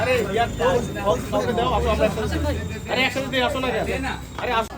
আরে ইয়ার দাও আমরা একসাথে। আরে একসাথে আসো না আরে আসো।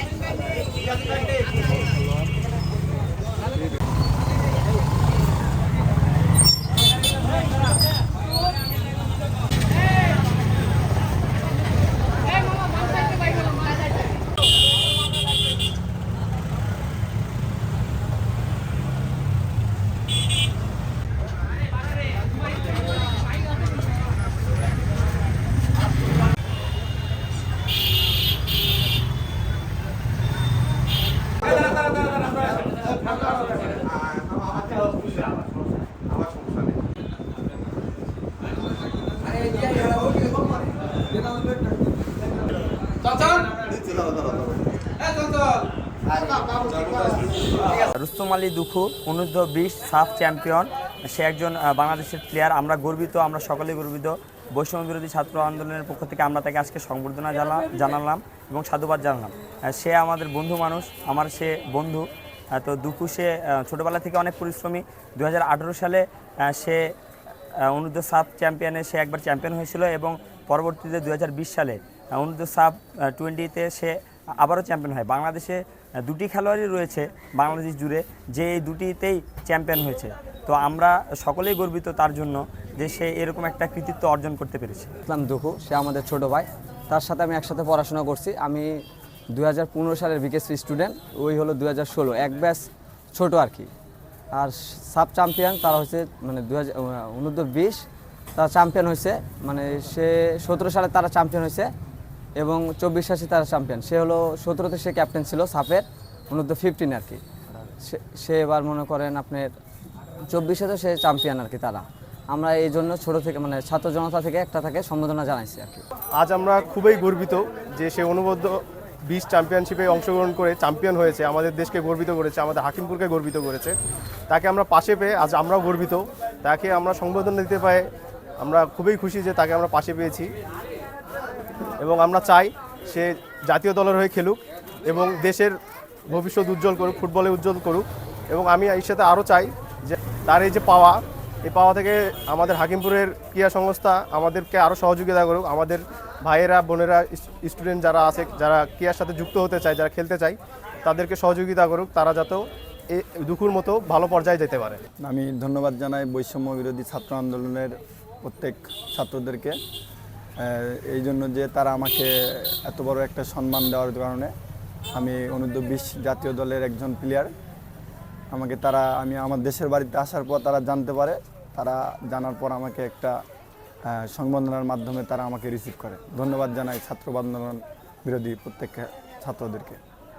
দাঁত রুস্তম আলী দুখু অনূর্ধ্ব বিশ সাফ চ্যাম্পিয়ন। সে একজন বাংলাদেশের প্লেয়ার আমরা গর্বিত, আমরা সকলে গর্বিত। বৈষম্য বিরোধী ছাত্র আন্দোলনের পক্ষ থেকে আমরা তাকে আজকে সংবর্ধনা জানা, জানালাম এবং সাধুবাদ জানালাম। সে আমাদের বন্ধু মানুষ, আমার সে বন্ধু। তো দুখু সে ছোটোবেলা থেকে অনেক পরিশ্রমী। দু হাজার আঠেরো সালে সে আহ, অনূর্ধ্ব সাব চ্যাম্পিয়নে সে একবার চ্যাম্পিয়ন হয়েছিল এবং পরবর্তীতে দু হাজার বিশ সালে আহ, অনূর্ধ্ব সাব টোয়েন্টিতে সে আবারও চ্যাম্পিয়ন হয়। বাংলাদেশে দুটি খেলোয়াড়ই রয়েছে বাংলাদেশ জুড়ে যে এই দুটিতেই চ্যাম্পিয়ন হয়েছে। তো আমরা সকলেই গর্বিত তার জন্য যে সে এরকম একটা কৃতিত্ব অর্জন করতে পেরেছে। ইসলাম দুখু সে আমাদের ছোট ভাই। তার সাথে আমি একসাথে পড়াশোনা করছি। আমি দু হাজার পনেরো সালের বিকেএসপি স্টুডেন্ট ওই হলো দু এক ব্যাচ ছোট আর কি। আর সাব চ্যাম্পিয়ন, তারা হচ্ছে মানে দু হাজার বিশ, তারা চ্যাম্পিয়ন হয়েছে। মানে সে সতেরো সালে তারা চ্যাম্পিয়ন হয়েছে এবং চব্বিশ সালে তারা চ্যাম্পিয়ন। সে হলো সতেরোতে সে ক্যাপ্টেন ছিল সাপের অনূর্ধ্ব ফিফটিন আর কি। সে- সে এবার মনে করেন আপনার চব্বিশে তো সে চ্যাম্পিয়ন আর কি তারা। আমরা এই জন্য ছোট থেকে মানে ছাত্র জনতা থেকে একটা তাকে সম্বোধনা জানাইছি আর কি। আজ আমরা খুবই গর্বিত যে সে অনুবদ্ধ বিশ চ্যাম্পিয়নশিপে অংশগ্রহণ করে চ্যাম্পিয়ন হয়েছে, আমাদের দেশকে গর্বিত করেছে, আমাদের হাকিমপুরকে গর্বিত করেছে। তাকে আমরা পাশে পেয়ে, আজ আমরাও গর্বিত। তাকে আমরা সংবর্ধনা দিতে পাই আমরা খুবই খুশি যে তাকে আমরা পাশে পেয়েছি। এবং আমরা চাই সে জাতীয় দলের হয়ে খেলুক এবং দেশের ভবিষ্যৎ উজ্জ্বল করুক, ফুটবলে উজ্জ্বল করুক। এবং আমি এর সাথে আরও চাই যে তার এই যে পাওয়া এই পাওয়া থেকে আমাদের হাকিমপুরের ক্রীড়া সংস্থা আমাদেরকে আরও সহযোগিতা করুক। আমাদের ভাইয়েরা, বোনেরা স্টুডেন্ট যারা আছে, যারা ক্রীড়ার সাথে যুক্ত হতে চায়, যারা খেলতে চায়, তাদেরকে সহযোগিতা করুক। তারা যাতেও এই দুখুর মতো ভালো পর্যায়ে যেতে পারে। আমি ধন্যবাদ জানাই বৈষম্য বিরোধী ছাত্র আন্দোলনের প্রত্যেক ছাত্রদেরকে। এই জন্য যে তারা আমাকে এত বড় একটা সম্মান দেওয়ার কারণে আমি অনূর্ধ্ব বিশ জাতীয় দলের একজন প্লেয়ার আমাকে তারা, আমি আমার দেশের বাড়িতে আসার পর তারা জানতে পারে, তারা জানার পর আমাকে একটা সংবর্ধনার মাধ্যমে তারা আমাকে রিসিভ করে। ধন্যবাদ জানাই ছাত্র আন্দোলন বিরোধী প্রত্যেক ছাত্রদেরকে।